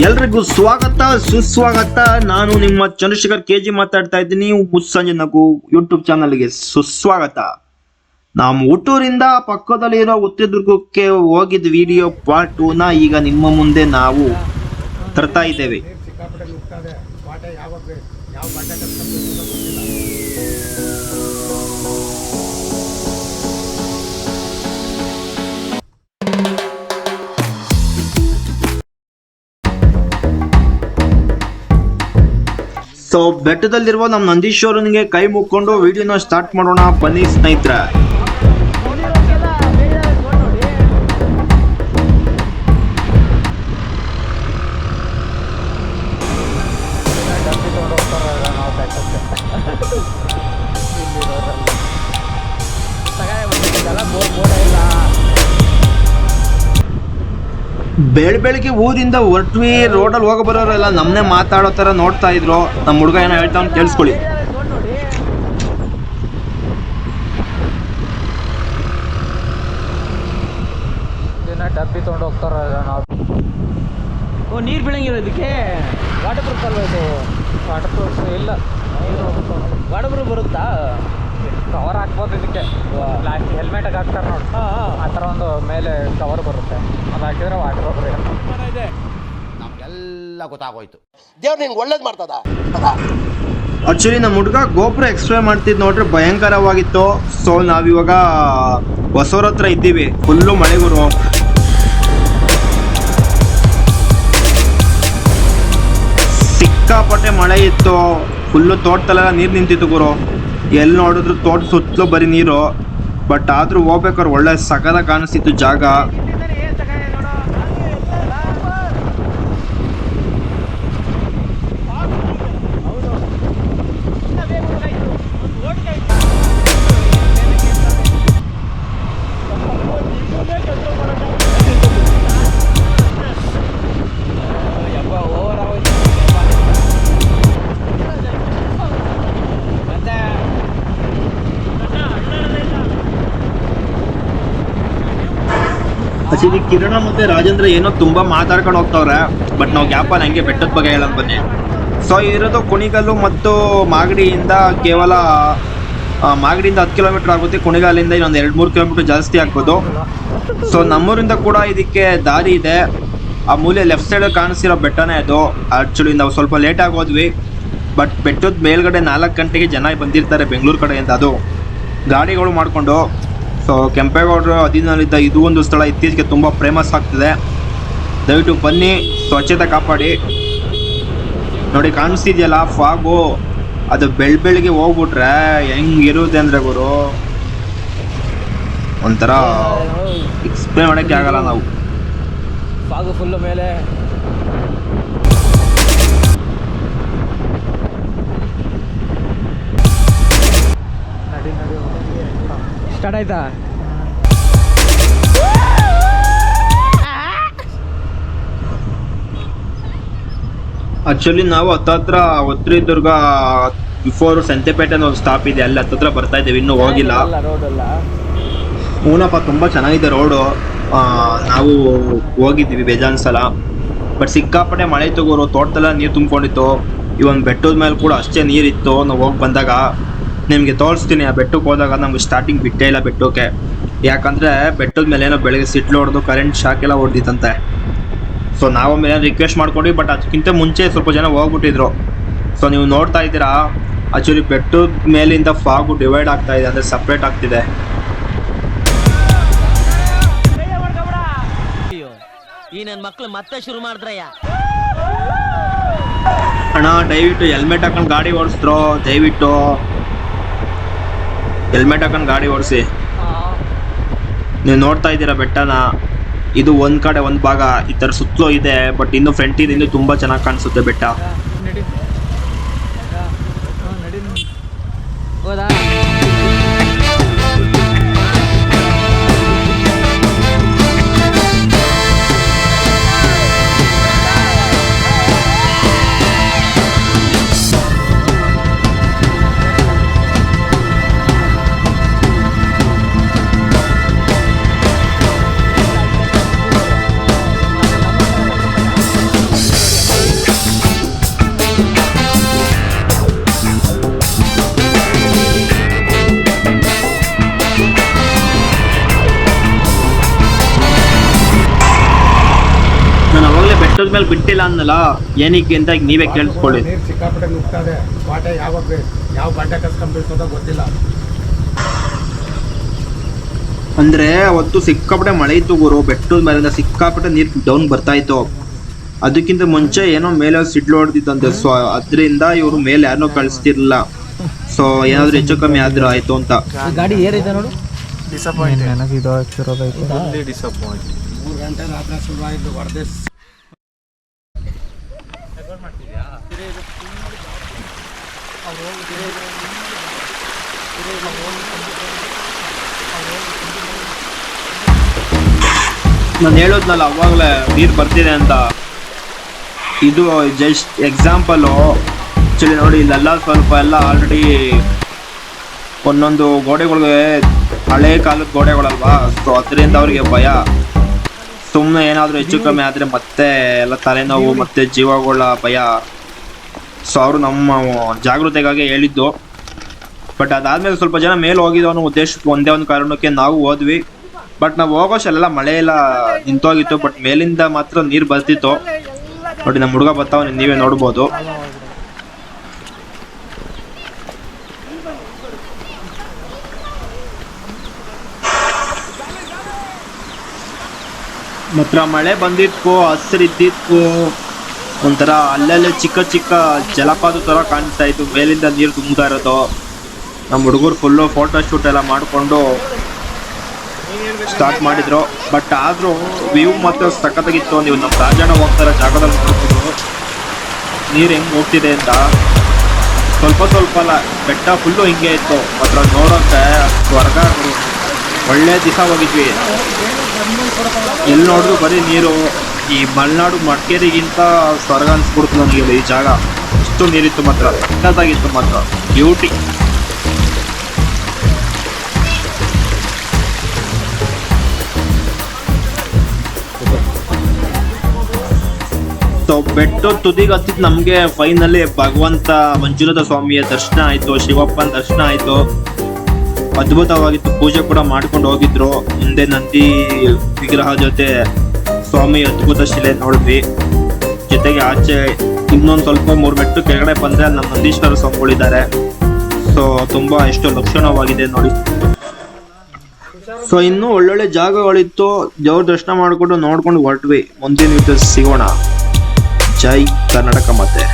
ಎಲ್ರಿಗೂ ಸ್ವಾಗತ, ಸುಸ್ವಾಗತ. ನಾನು ನಿಮ್ಮ ಚಂದ್ರಶೇಖರ್ ಕೆ ಜಿ ಮಾತಾಡ್ತಾ ಇದ್ದೀನಿ. ಮುಸ್ಸಂಜೆ ನಗು ಯೂಟ್ಯೂಬ್ ಚಾನಲ್ಗೆ ಸುಸ್ವಾಗತ. ನಾವು ಹುಟ್ಟೂರಿಂದ ಪಕ್ಕದಲ್ಲಿರೋ ಉತ್ತರದುರ್ಗಕ್ಕೆ ಹೋಗಿದ್ದ ವಿಡಿಯೋ ಪಾರ್ಟ್ ಟೂನ ಈಗ ನಿಮ್ಮ ಮುಂದೆ ನಾವು ತರ್ತಾ ಇದ್ದೇವೆ. ಸೊ ಬೆಟ್ಟದಲ್ಲಿರುವ ನಮ್ಮ ನಂದೀಶ್ವರನಿಗೆ ಕೈ ಮುಕ್ಕೊಂಡು ವಿಡಿಯೋನ ಸ್ಟಾರ್ಟ್ ಮಾಡೋಣ ಬನ್ನಿ ಸ್ನೇಹಿತರೆ. ಬೆಳ್ ಬೆಳಿಗ್ಗೆ ಊರಿಂದ ಹೊರಟ್ವಿ ರೋಡಲ್ಲಿ ಹೋಗ ಬರೋರೆಲ್ಲ ನಮ್ಮನ್ನೇ ಮಾತಾಡೋ ಥರ ನೋಡ್ತಾ ಇದ್ರು. ನಮ್ಮ ಹುಡುಗ ಏನೋ ಹೇಳ್ತಾವ್ ಕೇಳಿಸ್ಕೊಳ್ಳಿ. ದಿನ ಡಬ್ಬಿ ತೊಗೊಂಡು ಹೋಗ್ತಾರ ನಾವು. ಓ ನೀರು ಬೀಳಂಗಿಲ್ಲ ಇದಕ್ಕೆ? ವಾಟರ್ ಪ್ರೂಫ್ ಅಲ್ವಾ ಇದು? ವಾಟರ್ ಪ್ರೂಫ್ ಇಲ್ಲ. ವಾಟರ್ ಪ್ರೂಫ್ ಬರುತ್ತಾ? ಕವರ್ ಹಾಕ್ಬೋದು ಇದಕ್ಕೆ. ಪ್ಲಾಸ್ಟಿಕ್ ಹೆಲ್ಮೆಟ್ಗೆ ಹಾಕ್ತಾರೆ ನೋಡಿ. ಆ ಥರ ಒಂದು ಮೇಲೆ ಕವರ್ ಬರುತ್ತೆ. ಅದು ಹಾಕಿದ್ರೆ ವಾಟರ್ ಪ್ರೂಫ್ ಇದೆ ನಮ್ಗೆಲ್ಲ ಗೊತ್ತಾಗೋಯ್ತು. ದೇವ್ರು ನಿಂಗೆ ಒಳ್ಳೇದು ಮಾಡ್ತದ? ಆಕ್ಚುಲಿ ನಮ್ಮ ಹುಡುಗ ಗೋಪುರ ಎಕ್ಸ್ಪ್ಲೇ ಮಾಡ್ತಿದ್ ನೋಡ್ರೆ ಭಯಂಕರವಾಗಿತ್ತು. ಸೊ ನಾವಿವಾಗ ಹೊಸವ್ರ ಹತ್ರ ಇದ್ದೀವಿ. ಫುಲ್ಲು ಮಳೆ ಗುರು ಸಿಕ್ಕಾಪಟ್ಟೆ ಮಳೆ ಇತ್ತು. ಫುಲ್ಲು ತೋಟದಲ್ಲೆಲ್ಲ ನೀರು ನಿಂತಿತ್ತು ಗುರು. ಎಲ್ಲಿ ನೋಡಿದ್ರು ತೋಟ ಸುತ್ತಲೂ ಬರೀ ನೀರು ಬಟ್ ಆದ್ರೂ ಹೋಗ್ಬೇಕಾದ್ರೆ ಒಳ್ಳೆ ಸಗದ ಕಾಣಿಸ್ತಿತ್ತು ಜಾಗ. ಆಕ್ಚುಲಿ ಕಿರಣ ಮತ್ತೆ ರಾಜೇಂದ್ರ ಏನೋ ತುಂಬಾ ಮಾತಾಡ್ಕೊಂಡು ಹೋಗ್ತಾವ್ರೆ. ಬಟ್ ನಾವು ಗ್ಯಾಪ ಹಂಗೆ ಬೆಟ್ಟದ ಬಗ್ಗೆ ಹೇಳಕ್ ಬನ್ನಿ. ಸೊ ಇರೋದು ಕುಣಿಗಲ್ಲು ಮತ್ತು ಮಾಗಡಿಯಿಂದ ಕೇವಲ ಮಾಗಡಿಯಿಂದ ಹತ್ತು ಕಿಲೋಮೀಟರ್ ಆಗುತ್ತೆ. ಕುಣಿಗಾಲಿಂದ ಇನ್ನೊಂದು ಎರಡು ಮೂರು ಕಿಲೋಮೀಟರ್ ಜಾಸ್ತಿ ಆಗ್ಬೋದು. ಸೊ ನಮ್ಮೂರಿಂದ ಕೂಡ ಇದಕ್ಕೆ ದಾರಿ ಇದೆ. ಆ ಮೂಲೆ ಲೆಫ್ಟ್ ಸೈಡ್ ಕಾಣಿಸ್ತಿರೋ ಬೆಟ್ಟನೇ ಅದು. ಆಕ್ಚುಲಿ ನಾವು ಸ್ವಲ್ಪ ಲೇಟ್ ಆಗೋದ್ವಿ ಬಟ್ ಬೆಟ್ಟದ ಮೇಲ್ಗಡೆ ನಾಲ್ಕು ಗಂಟೆಗೆ ಜನ ಬಂದಿರ್ತಾರೆ ಬೆಂಗಳೂರು ಕಡೆಯಿಂದ ಅದು. ಗಾಡಿಗಳು ಮಾಡಿಕೊಂಡು. ಸೊ ಕೆಂಪೇಗೌಡರ ಅಧೀನದಲ್ಲಿದ್ದ ಇದು ಒಂದು ಸ್ಥಳ ಇತ್ತೀಚೆಗೆ ತುಂಬ ಫೇಮಸ್ ಆಗ್ತಿದೆ. ದಯವಿಟ್ಟು ಬನ್ನಿ ಸ್ವಚ್ಛತೆ ಕಾಪಾಡಿ. ನೋಡಿ ಕಾಣಿಸ್ತಿದೆಯಲ್ಲ ಫಾಗು. ಅದು ಬೆಳ್ ಬೆಳಿಗ್ಗೆ ಹೋಗ್ಬಿಟ್ರೆ ಹೆಂಗಿರುತ್ತೆ ಅಂದರೆ ಗುರು? ಒಂಥರ ಎಕ್ಸ್ಪ್ಲೇನ್ ಮಾಡೋಕ್ಕೆ ಆಗಲ್ಲ ನಾವು. ಫಾಗು ಫುಲ್ಲು ಮೇಲೆ. ಆಯ್ತಾ? ಆಕ್ಚುಲಿ ನಾವು ಹತ್ತತ್ರ ಒತ್ರಿದುರ್ಗ ಬಿಫೋರ್ ಸಂತೆಪೇಟೆ ಒಂದು ಸ್ಟಾಪ್ ಇದೆ. ಅಲ್ಲಿ ಹತ್ತತ್ರ ಬರ್ತಾ ಇದ್ದೇವೆ. ಇನ್ನೂ ಹೋಗಿಲ್ಲ. ರೋಡ್ ಅಲ್ಲ ಹೂನಪ್ಪ ತುಂಬ ಚೆನ್ನಾಗಿದೆ ರೋಡು ನಾವು ಹೋಗಿದ್ದೀವಿ ಬೇಜಾನ್ ಸಲ ಬಟ್ ಸಿಕ್ಕಾಪಟ್ಟೆ ಮಳೆ ತಗೋರು ತೋಟದಲ್ಲ ನೀರು ತುಂಬಿಕೊಂಡಿತ್ತು. ಈ ಒಂದು ಬೆಟ್ಟದ ಮೇಲೆ ಕೂಡ ಅಷ್ಟೇ ನೀರಿತ್ತು. ನಾವು ಹೋಗಿ ಬಂದಾಗ ನಿಮಗೆ ತೋರಿಸ್ತೀನಿ ಆ ಬೆಟ್ಟಕ್ಕೆ ಹೋದಾಗ ನಮ್ಗೆ ಸ್ಟಾರ್ಟಿಂಗ್ ಬಿಟ್ಟೇ ಇಲ್ಲ ಬೆಟ್ಟಕ್ಕೆ. ಯಾಕಂದರೆ ಬೆಟ್ಟದ ಮೇಲೆ ಏನೋ ಬೆಳಗ್ಗೆ ಸಿಟ್ಲು ಹೊಡೆದು ಕರೆಂಟ್ ಶಾಕ್ ಎಲ್ಲ ಹೊಡೆದಿತ್ತಂತೆ. ಸೊ ನಾವು ಮೇಲೆ ರಿಕ್ವೆಸ್ಟ್ ಮಾಡ್ಕೊಂಡ್ವಿ ಬಟ್ ಅದಕ್ಕಿಂತ ಮುಂಚೆ ಸ್ವಲ್ಪ ಜನ ಹೋಗ್ಬಿಟ್ಟಿದ್ರು. ಸೊ ನೀವು ನೋಡ್ತಾ ಇದ್ದೀರಾ ಆ್ಯಕ್ಚುಲಿ ಬೆಟ್ಟದ ಮೇಲಿಂದ ಫಾಗು ಡಿವೈಡ್ ಆಗ್ತಾ ಇದೆ ಅಂದರೆ ಸಪ್ರೇಟ್ ಆಗ್ತಿದೆ. ಈ ನನ್ನ ಮಕ್ಳು ಮತ್ತೆ ಶುರು ಮಾಡಿದ್ರಯ್ಯ. ಅಣ್ಣ ದಯವಿಟ್ಟು ಹೆಲ್ಮೆಟ್ ಹಾಕೊಂಡು ಗಾಡಿ ಓಡಿಸಿದ್ರು ದಯವಿಟ್ಟು. ಹೆಲ್ಮೆಟ್ ಹಾಕೊಂಡು ಗಾಡಿ ಓಡಿಸಿ. ನೀವು ನೋಡ್ತಾ ಇದ್ದೀರಾ ಬೆಟ್ಟನ? ಇದು ಒಂದ್ ಕಡೆ ಒಂದ್ ಭಾಗ ಈ ತರ ಸುತ್ತಲೂ ಇದೆ ಬಟ್ ಇನ್ನು ಫ್ರಂಟ್ ಇದೆ ಇನ್ನು ತುಂಬಾ ಚೆನ್ನಾಗಿ ಕಾಣಿಸುತ್ತೆ ಬೆಟ್ಟ. ಮೇಲೆ ಬಿಟ್ಟಿಲ್ಲ ಅನ್ನಲ್ಲ ಏನಕ್ಕೆ ಅಂತ ಈಗ ನೀವೇ ಕೇಳಿಸ್ಕೊಳ್ಳಿ. ನೀರು ಸಿಕ್ಕಾಪಟ್ಟೆ ನುಗ್ತದೆ. ವಾಟೆ ಯಾವಾಗ ಬೇ- ಯಾವ ಗಡ್ಡೆ ಕಸ್ಕೊಂಡ್ಬಿಡ್ತದೋ ಗೊತ್ತಿಲ್ಲ. ಅಂದ್ರೆ ಅವತ್ತು ಸಿಕ್ಕಾಪಟ್ಟೆ ಮಳೆ ಇತ್ತು ಗುರು ಬೆಟ್ಟದ ಮೇಲಿಂದ ಸಿಕ್ಕಾಪಟ್ಟೆ ನೀರು ಡೌನ್ ಬರ್ತಾ ಇತ್ತು. ಅದಕ್ಕಿಂತ ಮುಂಚೆ ಏನೋ ಮೇಲೆ ಸಿಡ್ಲು ಹೊಡೆದಿತ್ತಂತೆ. ಸೊ ಅದರಿಂದ ಇವರು ಮೇಲೆ ಯಾರನ್ನೂ ಕಳಿಸ್ತಿರ್ಲಿಲ್ಲ. ಸೊ ಏನಾದ್ರು ಹೆಚ್ಚು ಕಮ್ಮಿ ಆದ್ರೂ ಆಯ್ತು ಅಂತ. ಗಾಡಿ ಏರಿದೆ ನೋಡು. ನನಗೆ ಇದು ಆಗ್ತಿರೋದೈತೆ ಮೂರು ಗಂಟೆ ರಾತ್ರಿ ಶುರು ಆಯಿತು ಹೊಡೆದೇ ನಾನು ಹೇಳೋದ್ನಲ್ಲ, ಅವಾಗಲೇ ನೀರು ಬರ್ತಿದೆ ಅಂತ. ಇದು ಜಸ್ಟ್ ಎಕ್ಸಾಂಪಲು ಆ್ಯಕ್ಚುಲಿ ನೋಡಿ, ಇಲ್ಲೆಲ್ಲ ಸ್ವಲ್ಪ ಎಲ್ಲ ಆಲ್ರೆಡಿ ಒಂದೊಂದು ಗೋಡೆಗಳಿಗೆ ಹಳೆ ಕಾಲದ ಗೋಡೆಗಳಲ್ವಾ? ಸೊ ಅದರಿಂದ ಅವರಿಗೆ ಭಯ. ಸುಮ್ಮನೆ ಏನಾದರೂ ಹೆಚ್ಚು ಕಮ್ಮಿ ಆದರೆ ಮತ್ತೆ ಎಲ್ಲ ತಲೆನೋವು ಮತ್ತೆ ಜೀವಗಳ ಭಯ. ಸೊ ಅವರು ನಮ್ಮ ಜಾಗೃತೆಗಾಗಿ ಹೇಳಿದ್ದು. ಬಟ್ ಅದಾದ್ಮೇಲೆ ಸ್ವಲ್ಪ ಜನ ಮೇಲೆ ಹೋಗಿದ್ದು ಅನ್ನೋ ಉದ್ದೇಶಕ್ಕೆ ಒಂದೇ ಒಂದು ಕಾರಣಕ್ಕೆ ನಾವು ಹೋದ್ವಿ. ಬಟ್ ನಾವು ಹೋಗೋಷ್ಟೆಲ್ಲ ಮಳೆ ಎಲ್ಲ ನಿಂತೋಗಿತ್ತು. ಬಟ್ ಮೇಲಿಂದ ಮಾತ್ರ ನೀರು ಬರ್ತಿತ್ತು. ನೋಡಿ ನಮ್ಮ ಹುಡುಗ ಬರ್ತಾವ ನೀವೇ ನೋಡ್ಬೋದು. ಮಾತ್ರ ಮಳೆ ಬಂದಿತ್ತು ಹಸಿರಿದ್ದಿದ್ಕೋ ಒಂಥರ ಅಲ್ಲಲ್ಲೇ ಚಿಕ್ಕ ಚಿಕ್ಕ ಜಲಪಾತ ತರ ಕಾಣಿಸ್ತಾ ಇತ್ತು. ಮೇಲಿಂದ ನೀರು ತುಂಬ್ತಾ ಇರೋದು. ನಮ್ಮ ಹುಡುಗರು ಫುಲ್ಲು ಫೋಟೋ ಶೂಟ್ ಎಲ್ಲ ಮಾಡಿಕೊಂಡು ಸ್ಟಾರ್ಟ್ ಮಾಡಿದ್ರು. ಬಟ್ ಆದ್ರೂ ವ್ಯೂ ಮಾತ್ರ ಸಖತ್ತಾಗಿತ್ತು ನೀವು ನಮ್ಮ ರಾಜಣ್ಣ ಹೋಗ್ತಾರ ಜಾಗದಲ್ಲಿ ನೋಡ್ಬೋದು ನೀರು ಹೆಂಗೆ ಹೋಗ್ತಿದೆ ಅಂತ. ಸ್ವಲ್ಪ ಸ್ವಲ್ಪ ಅಲ್ಲ, ಬೆಟ್ಟ ಫುಲ್ಲು ಹಿಂಗೆ ಇತ್ತು. ಮಾತ್ರ ನೋಡೋಕ್ಕೆ ಸ್ವರ್ಗ. ಒಳ್ಳೆ ದಿವಸ ಹೋಗಿದ್ವಿ. ಎಲ್ಲಿ ನೋಡಿದ್ರು ಬರೀ ನೀರು. ಈ ಮಲೆನಾಡು ಮಡಿಕೇರಿಗಿಂತ ಸ್ವರ್ಗ ಅನ್ಸ್ಬಿಡ್ತು ನನಗೆ ಈ ಜಾಗ. ಇಷ್ಟು ನೀರಿತ್ತು ಮಾತ್ರ ಸಕ್ಕತ್ತಾಗಿತ್ತು ಮಾತ್ರ. ಬ್ಯೂಟಿ ಸೊ ಬೆಟ್ಟ ತುದಿಗೆ ಹತ್ತಿದ್ ನಮ್ಗೆ ಫೈನಲಿ ಭಗವಂತ ಮಂಜುನಾಥ ಸ್ವಾಮಿಯ ದರ್ಶನ ಆಯ್ತು, ಶಿವಪ್ಪನ ದರ್ಶನ ಆಯ್ತು. ಅದ್ಭುತವಾಗಿತ್ತು, ಪೂಜೆ ಕೂಡ ಮಾಡ್ಕೊಂಡು ಹೋಗಿದ್ರು. ಮುಂದೆ ನಂದಿ ವಿಗ್ರಹ ಜೊತೆ ಸ್ವಾಮಿ ಅದ್ಭುತ ಶಿಲೆ ನೋಡಿದ್ವಿ ಜೊತೆಗೆ ಆಚೆ ಇನ್ನೊಂದು ಸ್ವಲ್ಪ ಮೂರು ಮೆಟ್ಟು ಕೆಳಗಡೆ ಬಂದರೆ ನಮ್ಮ ನಂದೀಶ್ವರ ಸ್ವಾಮಿಗಳಿದ್ದಾರೆ ಸೊ ತುಂಬಾ ಎಷ್ಟು ಲಕ್ಷಣವಾಗಿದೆ ನೋಡಿ. ಸೊ ಇನ್ನು ಒಳ್ಳೊಳ್ಳೆ ಜಾಗಗಳಿತ್ತು. ದೇವ್ರ ದರ್ಶನ ಮಾಡಿಕೊಂಡು ನೋಡ್ಕೊಂಡು ಹೊರಟ್ವಿ. ಮುಂದಿನ ಸಿಗೋಣ. ಜೈ ಕರ್ನಾಟಕ ಮತ್ತೆ